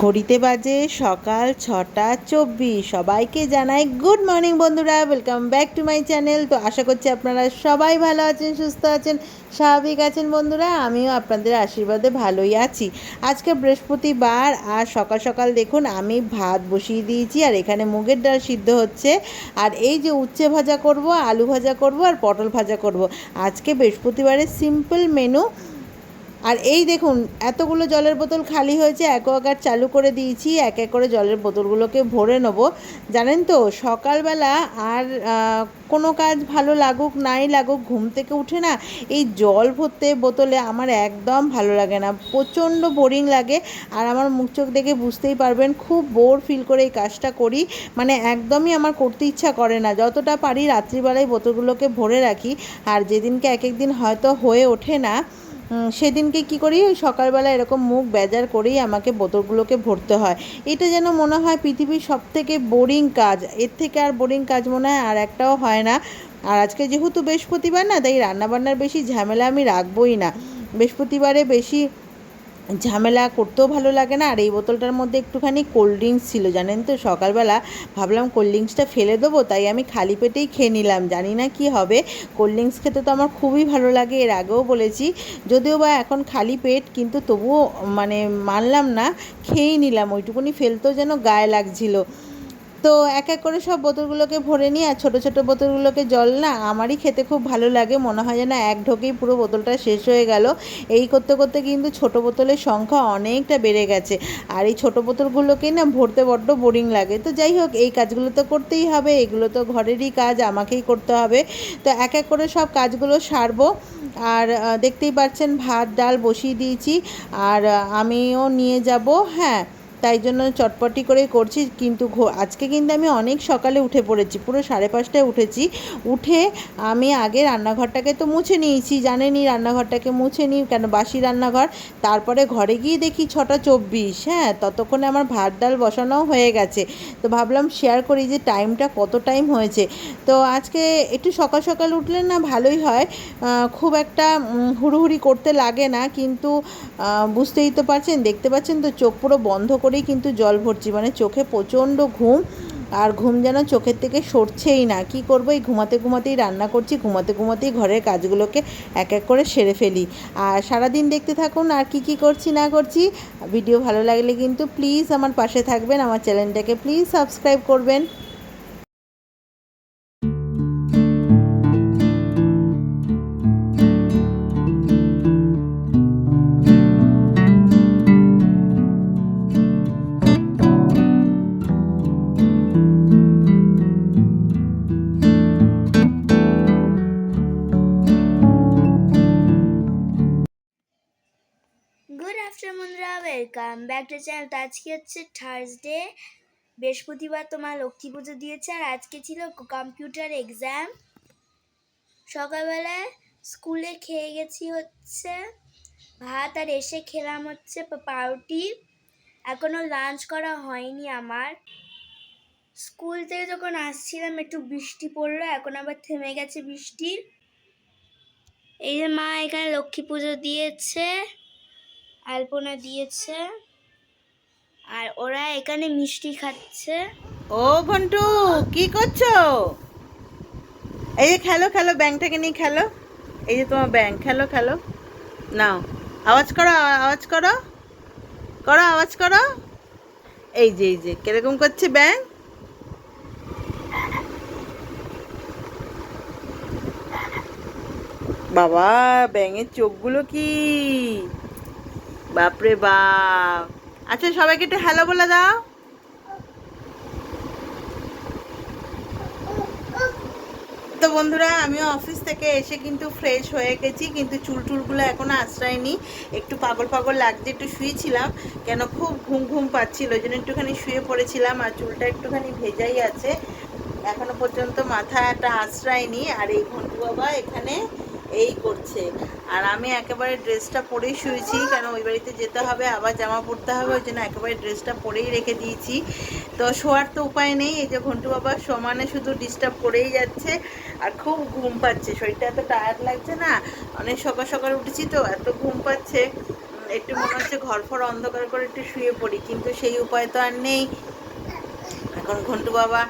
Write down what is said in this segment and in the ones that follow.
ঘড়িতে বাজে সকাল ছটা চব্বিশ। সবাইকে জানাই গুড মর্নিং বন্ধুরা welcome back to my channel তো আশা করছি আপনারা সবাই ভালো আছেন, সুস্থ আছেন, স্বাভাবিক আছেন বন্ধুরা, আমিও আপনাদের আশীর্বাদে ভালোই আছি। আজকে বৃহস্পতিবার আর সকাল সকাল দেখুন আমি ভাত বসিয়ে দিয়েছি আর এখানে মুগের ডাল সিদ্ধ হচ্ছে। আর এই যে উচ্ছে ভাজা করব, আলু ভাজা করব আর পটল ভাজা করব। আজকে বৃহস্পতিবারের সিম্পল মেনু আর এই দেখুন, এতগুলো জলের বোতল খালি হয়েছে অ্যাকোয়াগার্ড চালু করে দিয়েছি, এক এক করে জলের বোতলগুলোকে ভরে নেব। জানেন তো, সকালবেলা আর কোনো কাজ ভালো লাগুক, নাই লাগুক, ঘুম থেকে উঠে না এই জল ভরতে বোতলে আমার একদম ভালো লাগে না। প্রচণ্ড বোরিং লাগে আর আমার মুখ চোখ দেখে বুঝতেই পারবেন, খুব বোর ফিল করে এই কাজটা করি। মানে একদমই আমার করতে ইচ্ছা করে না। যতটা পারি রাত্রিবেলায় বোতলগুলোকে ভরে রাখি। আর যেদিনকে এক এক দিন হয়তো হয়ে ওঠে না সেদিনকে কি করি? ওই সকালবেলা এরকম মুখ বেজার করেই আমাকে বোতলগুলোকে ভরতে হয়। এটা যেন মনে হয় পৃথিবীর সব থেকে বোরিং কাজ। এর থেকে আর বোরিং কাজ মনে হয় আর একটাও হয় না। আর আজকে যেহেতু বৃহস্পতিবার না, তাই রান্নাবান্নার বেশি ঝামেলা আমি রাখবই না। বৃহস্পতিবারে বেশি ঝামেলা করতেও ভালো লাগে না। আর এই বোতলটার মধ্যে একটুখানি কোল্ড ড্রিঙ্কস ছিল, জানেন তো? সকালবেলা ভাবলাম কোল্ড ড্রিঙ্কসটা ফেলে দেবো, তাই আমি খালি পেটেই খেয়ে নিলাম। জানি না কি হবে। কোল্ড ড্রিঙ্কস খেতে তো আমার খুবই ভালো লাগে, এর আগেও বলেছি। যদিও বা এখন খালি পেট, কিন্তু তবুও মানে মানলাম না, খেয়েই নিলাম। ওইটুকুনি ফেলতেও যেন গায়ে লাগছিল। তো এক এক করে সব বোতলগুলোকে ভরে নিয়ে আর ছোটো ছোটো বোতলগুলোকে জল না আমারই খেতে খুব ভালো লাগে। মনে হয় যেন এক ঢোকেই পুরো বোতলটা শেষ হয়ে গেল। এই করতে করতে কিন্তু ছোটো বোতলের সংখ্যা অনেকটা বেড়ে গেছে। আর এই ছোটো বোতলগুলোকেই না ভরতে বড্ড বোরিং লাগে। তো যাই হোক, এই কাজগুলো তো করতেই হবে। এগুলো তো ঘরেরই কাজ, আমাকেই করতে হবে। তো এক এক করে সব কাজগুলো সারবো। আর দেখতেই পাচ্ছেন ভাত, ডাল বসিয়ে দিয়েছি। আর, আমিও নিয়ে যাব। হ্যাঁ তাই জন্য চটপটি করে করছি। কিন্তু আজকে কিন্তু আমি অনেক সকালে উঠে পড়েছি, পুরো সাড়ে পাঁচটায় উঠেছি। উঠে আমি আগে রান্নাঘরটাকে তো মুছে নিয়েছি, জানেনই রান্নাঘরটাকে মুছে নিই, কেন বাসি রান্নাঘর। তারপরে ঘরে গিয়ে দেখি ছটা চব্বিশ হ্যাঁ ততক্ষণে আমার ভাত ডাল বসানোও হয়ে গেছে। তো ভাবলাম শেয়ার করি যে টাইমটা কত টাইম হয়েছে। তো আজকে একটু সকাল সকাল উঠলে না ভালোই হয়। খুব একটা হুড়ুহুড়ি করতে লাগে না, কিন্তু বুঝতেই তো পারছেন, দেখতে পাচ্ছেন তো চোখ পুরো বন্ধ করেই কিন্তু জল ভরছি মানে চোখে প্রচণ্ড ঘুম আর ঘুম যেন চোখের থেকে সরছেই না। কি করব? এই ঘুমাতে ঘুমাতেই রান্না করছি, ঘুমাতে ঘুমাতেই ঘরের কাজগুলোকে এক এক করে সেরে ফেলি। আর সারাদিন দেখতে থাকুন আর কি কি করছি, না করছি, ভিডিও ভালো লাগলে কিন্তু প্লিজ আমার পাশে থাকবেন, আমার চ্যানেলটাকে প্লিজ সাবস্ক্রাইব করবেন। বন্ধুরা। ওয়েলকাম ব্যাক টু চ্যানেল তো আজকে হচ্ছে থার্সডে বৃহস্পতিবার তোমার লক্ষ্মী পুজো দিয়েছে, আর আজকে ছিল কম্পিউটার এক্সাম সকালবেলায় স্কুলে খেয়ে গেছি হচ্ছে, ভাত আর এসে খেলাম হচ্ছে পাউরুটি। এখনও লাঞ্চ করা হয়নি আমার। স্কুল থেকে যখন আসছিলাম, একটু বৃষ্টি পড়ল, এখন আবার থেমে গেছে বৃষ্টি। এই যে মা এখানে লক্ষ্মী পুজো দিয়েছে। আলপনা দিয়েছে। আর ওরা এখানে মিষ্টি খাচ্ছে। ও ঘন্টু, কি করছ? এই যে খেলো খেলো, ব্যাংকটাকে নিয়ে খেলো। এই যে তোমার ব্যাংক, খেলো খেলো। নাও, আওয়াজ করো আওয়াজ করো। করো, আওয়াজ করো। এই যে এই যে, কীরকম করছে ব্যাংক? বাবা, ব্যাঙের চোখগুলো কি? বাপরে বাপ। আচ্ছা সবাইকে একটু হ্যালো বলে দাও। তো বন্ধুরা, আমিও অফিস থেকে এসে কিন্তু ফ্রেশ হয়ে গেছি, কিন্তু চুল টুলগুলো এখনও আশ্রয়নি। একটু পাগল পাগল লাগছে, একটু শুয়েছিলাম, কেন খুব ঘুম ঘুম পাচ্ছিল, ওই জন্য একটুখানি শুয়ে পড়েছিলাম, আর চুলটা একটুখানি ভেজাই আছে। এখনও পর্যন্ত মাথাটা আশ্রয়নি, আর এই ঘন্টু বাবা এখানে এই করছে। আর আমি একেবারে ড্রেসটা পরেই শুয়েছি, কেন ওই বাড়িতে যেতে হবে, আবার জামা পরতে হবে, ওই জন্য একেবারে ড্রেসটা পরেই রেখে দিয়েছি। তো শোয়ার তো উপায় নেই, এই যে ঘন্টু বাবা সমানে শুধু ডিস্টার্ব করেই যাচ্ছে, আর খুব ঘুম পাচ্ছে। শরীরটা এত টায়ার্ড লাগছে না, অনেক সকাল সকাল উঠেছি তো, এত ঘুম পাচ্ছে। একটু মনে হচ্ছে ঘর ফর অন্ধকার করে একটু শুয়ে পড়ি, কিন্তু সেই উপায় তো আর নেই। এখন ঘন্টু বাবা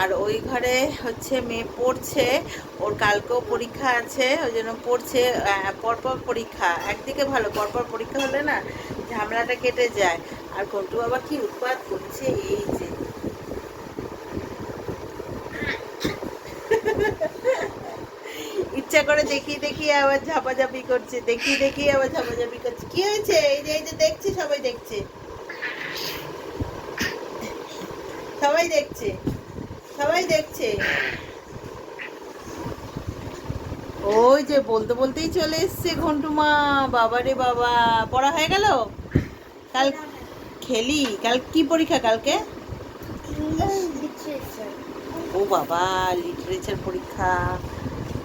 আর ওই ঘরে হচ্ছে মেয়ে পড়ছে, ওর কালকেও পরীক্ষা আছে, ওই জন্য পড়ছে পরপর পরীক্ষা। একদিকে ভালো, পরপর পরীক্ষা হলে না ঝামেলাটা কেটে যায়। আর ঘন্টু বাবা কি উৎপাত করছে এই যে। ইচ্ছা করে দেখিয়ে দেখিয়ে আবার ঝাপাঝাপি করছে দেখিয়ে দেখিয়ে আবার ঝাপাঝাপি করছে। কি হয়েছে? এই যে এই যে দেখছি, সবাই দেখছে। সবাই দেখছে। সবাই দেখছে। ওই যে বলতে বলতেই চলে এসছে ঘন্টুমা বাবা রে বাবা। পড়া হয়ে গেল? কাল খেলি? কাল কি পরীক্ষা কালকে? ও বাবা লিটারেচার পরীক্ষা।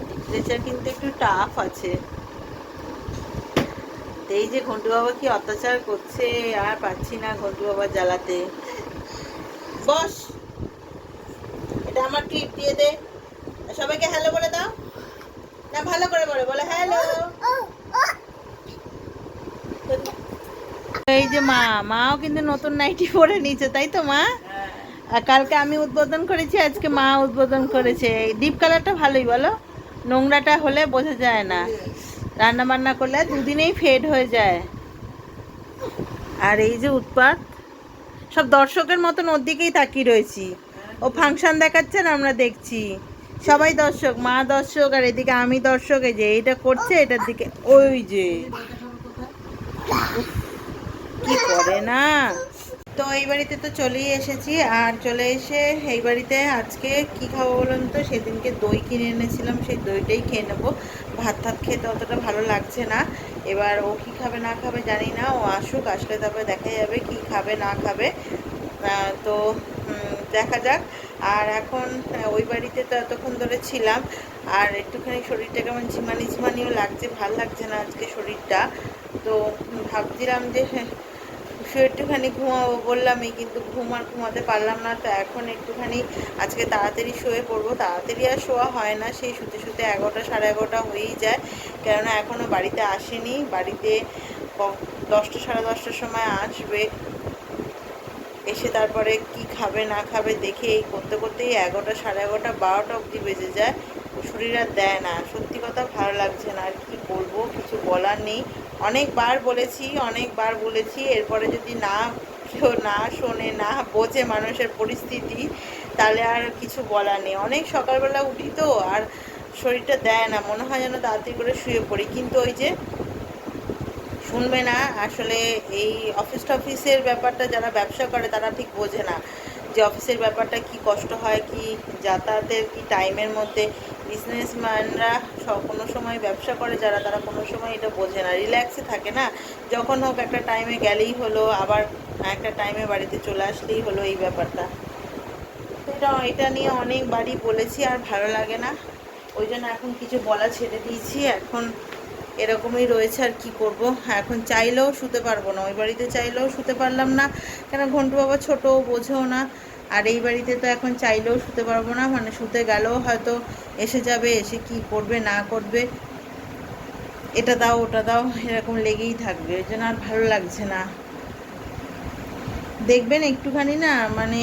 লিটারেচার কিন্তু একটু টাফ আছে। এই যে ঘন্টু বাবা কি অত্যাচার করছে আর পাচ্ছি না ঘন্টু বাবা জ্বালাতে। বস। এটা আমার ট্রিট দিয়ে দে। সবাইকে হ্যালো বলে দাও। না, ভালো করে বলে বলে হ্যালো এই যে মা, মাও কিন্তু নতুন নাইটি পরে নিয়েছে, তাই তো মা? কালকে আমি উদ্বোধন করেছি, আজকে মা উদ্বোধন করেছে। ডিপ কালারটা ভালোই, বলো। নোংরাটা হলে বোঝা যায় না। রান্না বান্না করলে দুদিনেই ফেড হয়ে যায়। আর এই যে উৎপাত, সব দর্শকের মতন ওর দিকেই তাকিয়ে রয়েছি। ও ফাংশন দেখাচ্ছে আর আমরা দেখছি। সবাই দর্শক, মা দর্শক আর এদিকে আমি দর্শক, এই যে এটা করছে, এটার দিকে ওই যে। কি করে না? তো এই বাড়িতে তো চলেই এসেছি, আর চলে এসে এই বাড়িতে আজকে কি খাব বলুন তো? সেদিনকে দই কিনে এনেছিলাম, সেই দইটাই খেয়ে নেব। ভাত টাত খেতে অতটা ভালো লাগছে না। এবার ও কি খাবে, না খাবে জানি না, ও আসুক, আসলে তারপরে দেখা যাবে কি খাবে, না খাবে। তো দেখা যাক। আর এখন ওই বাড়িতে তো এতক্ষণ ধরে ছিলাম। আর একটুখানি শরীরটা কেমন ঝিমানি ঝিমানিও লাগছে ভালো লাগছে না আজকে শরীরটা। তো ভাবছিলাম যে হ্যাঁ, শুয়ে একটুখানি ঘুমাবো বললামই কিন্তু ঘুম আর ঘুমাতে পারলাম না। তো এখন একটুখানি আজকে তাড়াতাড়ি শুয়ে পড়ব। তাড়াতাড়ি আর শোয়া হয় না সেই শুতে শুতে এগারোটা সাড়ে এগারোটা হয়েই যায়। কেননা এখনও বাড়িতে আসেনি। বাড়িতে দশটা সাড়ে দশটার সময় আসবে। এসে তারপরে কি খাবে না খাবে দেখে এই করতে করতেই এগারোটা, সাড়ে এগারোটা, বারোটা অবধি বেজে যায়। শরীর আর দেয় না। সত্যি কথা ভালো লাগছে না। আর কি বলব? কিছু বলার নেই। অনেকবার বলেছি অনেকবার বলেছি। এরপরে যদি না, কেউ না শোনে, না বোঝে মানুষের পরিস্থিতি, তাহলে আর কিছু বলার নেই। অনেক সকালবেলা উঠি তো, আর শরীরটা দেয় না। মনে হয় যেন তাড়াতাড়ি করে শুয়ে পড়ি। কিন্তু ওই যে শুনবে না। আসলে এই অফিস টফিসের ব্যাপারটা যারা ব্যবসা করে, তারা ঠিক বোঝে না যে অফিসের ব্যাপারটা কি কষ্ট হয়, কি যাতায়াতের, কি টাইমের মধ্যে। বিজনেসম্যানরা কোনো সময় ব্যবসা করে, যারা, তারা কোনো সময় এটা বোঝে না। রিল্যাক্সে থাকে না। যখন হোক একটা টাইমে গেলেই হলো, আবার একটা টাইমে বাড়িতে চলে আসলেই হলো এই ব্যাপারটা। এটা এটা নিয়ে অনেকবারই বলেছি, আর ভালো লাগে না। ওই জন্য এখন কিছু বলা ছেড়ে দিয়েছি। এখন এরকমই রয়েছে আর কি করব। এখন চাইলেও শুতে পারব না। ওই বাড়িতে চাইলেও শুতে পারলাম না। কেন ঘন্টু বাবা ছোটো বোঝেও না। আর এই বাড়িতে তো এখন চাইলেও শুতে পারব না। মানে শুতে গেলেও হয়তো এসে যাবে, এসে কি করবে, না করবে। এটা দাও, ওটা দাও, এরকম লেগেই থাকবে। ওই জন্য আর ভালো লাগছে না। দেখবেন একটুখানি না মানে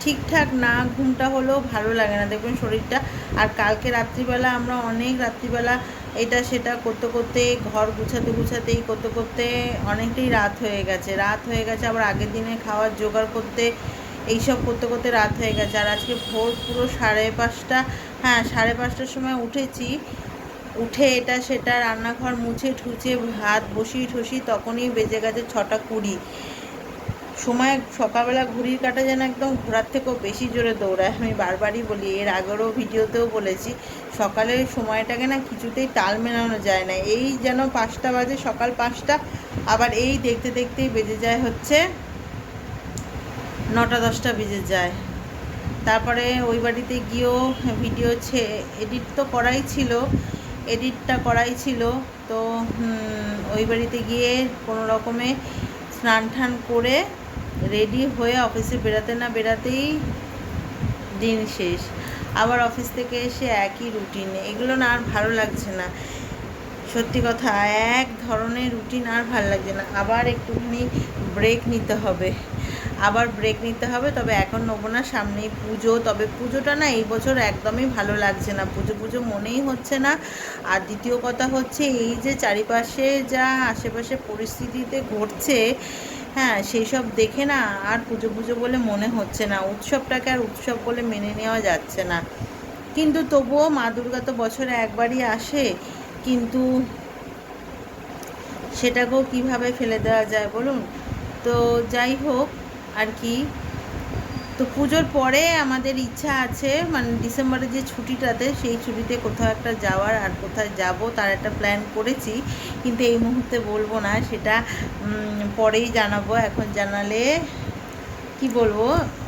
ঠিকঠাক না ঘুমটা হলেও ভালো লাগে না। দেখবেন শরীরটা। আর কালকে রাত্রিবেলা আমরা অনেক রাত্রিবেলা এটা সেটা করতে করতে, ঘর গুছাতে গুছাতেই করতে করতে অনেকটাই রাত হয়ে গেছে। রাত হয়ে গেছে, আবার আগের দিনে খাওয়ার জোগাড় করতে, এইসব করতে করতে রাত হয়ে গেছে। আর আজকে ভোর পুরো সাড়ে পাঁচটা হ্যাঁ সাড়ে পাঁচটার সময় উঠেছি। উঠে এটা সেটা রান্নাঘর মুছে ঠুচে ভাত বসিয়ে ঠুসি তখনই বেজে গেছে ছটা কুড়ি। সময় সকালবেলা ঘড়ির কাটা যেন একদম ঘোরার থেকেও বেশি জোরে দৌড়ায়। আমি বারবারই বলি, এর আগেরও ভিডিওতেও বলেছি সকালের সময়টাকে না কিছুতেই তাল মেলানো যায় না। এই যেন পাঁচটা বাজে, সকাল পাঁচটা, আবার এই দেখতে দেখতেই বেজে যায় হচ্ছে নটা দশটা বেজে যায়। তারপরে ওই বাড়িতে গিয়েও ভিডিও ছে, এডিট তো করাই ছিল, এডিটটা করাই ছিল। তো ওই বাড়িতে গিয়ে কোনো রকমে স্নান টান করে রেডি হয়ে অফিসে বেরাতে না বেরাতেই দিন শেষ। আবার অফিস থেকে এসে একই রুটিন এগুলো না আর ভালো লাগছে না। সত্যি কথা, এক ধরনের রুটিন আর ভালো লাগছে না। আবার একটুখানি ব্রেক নিতে হবে। আবার ব্রেক নিতে হবে, তবে এখন নেব না, সামনেই পুজো। তবে পুজোটা না এই বছর একদমই ভালো লাগছে না। পুজো পুজো মনেই হচ্ছে না। আর দ্বিতীয় কথা হচ্ছে, এই যে চারিপাশে যা আশেপাশে পরিস্থিতিতে ঘটছে হ্যাঁ সেই সব দেখে না আর পুজো পুজো বলে মনে হচ্ছে না। উৎসবটাকে আর উৎসব বলে মেনে নেওয়া যাচ্ছে না। কিন্তু তবুও মা দুর্গা তো বছরে একবারই আসে, কিন্তু সেটাকেও কীভাবে ফেলে দেওয়া যায় বলুন? তো যাই হোক আর কি? তো পুজোর পরে আমাদের ইচ্ছা আছে মানে ডিসেম্বরের যে ছুটিটাতে সেই ছুটিতে কোথাও একটা যাওয়ার আর কোথায় যাব তার একটা প্ল্যান করেছি। কিন্তু এই মুহূর্তে বলব না, সেটা পরেই জানাব। এখন জানালে, কি বলব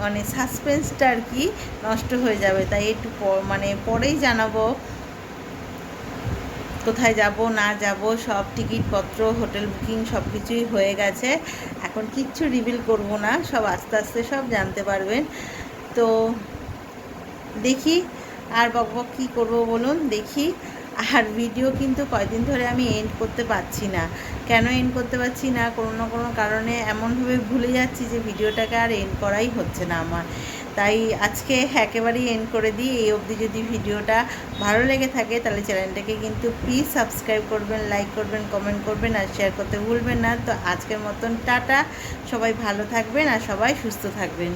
মানে সাসপেন্সটা আর কি নষ্ট হয়ে যাবে। তাই একটু মানে পরেই জানাব। কোথায় যাব, না যাব, সব টিকিটপত্র, হোটেল বুকিং সব কিছুই হয়ে গেছে। এখন কিচ্ছু রিভিল করব না, সব আস্তে আস্তে সব জানতে পারবেন। তো দেখি আর বক বক কী করব বলুন, দেখি। আর ভিডিও কিন্তু কয়দিন ধরে আমি এন্ড করতে পারছি না। কেন এন্ড করতে পারছি না? কোনো না কোনো কারণে এমনভাবে ভুলে যাচ্ছি যে ভিডিওটাকে আর এন্ড করাই হচ্ছে না আমার। তাই আজকে একেবারেই এন্ড করে দিই। এই অবধি যদি ভিডিওটা ভালো লেগে থাকে, তাহলে চ্যানেলটাকে কিন্তু প্লিজ সাবস্ক্রাইব করবেন লাইক করবেন কমেন্ট করবেন আর শেয়ার করতে ভুলবেন না। তো আজকের মতন টাটা। সবাই ভালো থাকবেন আর সবাই সুস্থ থাকবেন।